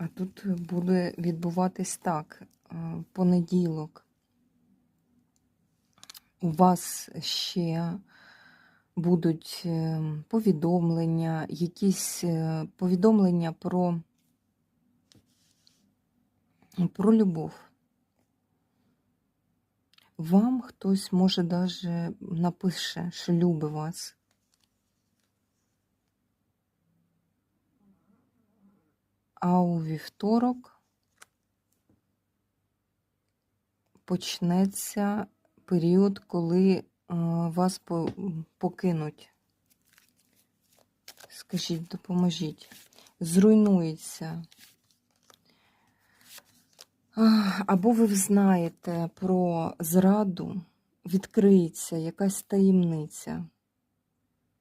А тут буде відбуватись так. е, Понеділок. У вас ще будуть е, повідомлення, якісь е, повідомлення про, про любов. Вам хтось може даже напише, що любить вас. А у вівторок почнеться період, коли е, вас покинуть. Скажіть, допоможіть. Зруйнується. Або ви знаєте про зраду, відкриється якась таємниця.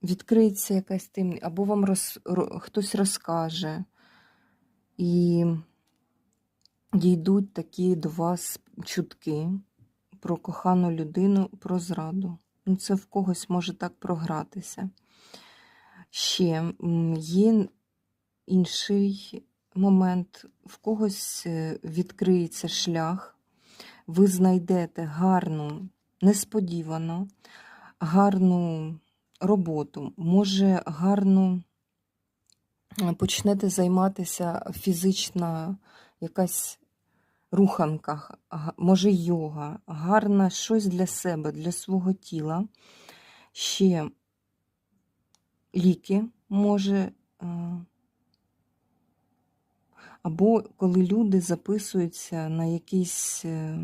Відкриється якась таємниця, або вам роз, хтось розкаже. І дійдуть такі до вас чутки про кохану людину, про зраду. Ну, це в когось може так програтися. Ще є інший момент, в когось е, відкриється шлях, ви знайдете гарну, несподівано, гарну роботу, може гарну почнете займатися фізична якась руханка, може йога, гарна щось для себе, для свого тіла. Ще ліки може. е, Або коли люди записуються на якийсь е,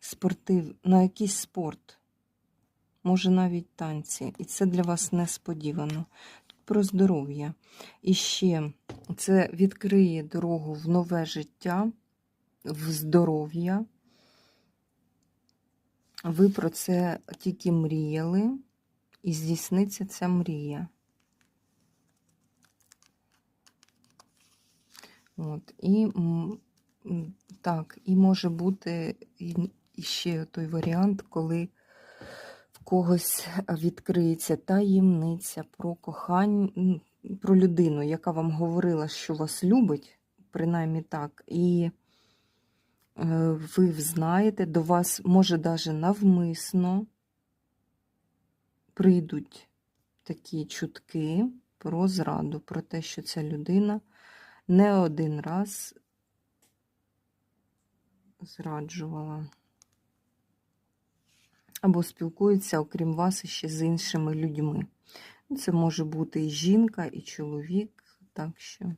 спортив, на якийсь спорт, може навіть танці, і це для вас несподівано. Про здоров'я. І ще це відкриє дорогу в нове життя, в здоров'я. Ви про це тільки мріяли, і здійсниться ця мрія. От, і так, і може бути і, ще той варіант, коли когось відкриється таємниця про кохання, про людину, яка вам говорила, що вас любить, принаймні так, і е, ви знаєте, до вас може даже навмисно прийдуть такі чутки про зраду, про те, що ця людина не один раз зраджувала. Або спілкуються, окрім вас, ще з іншими людьми. Це може бути і жінка, і чоловік, так що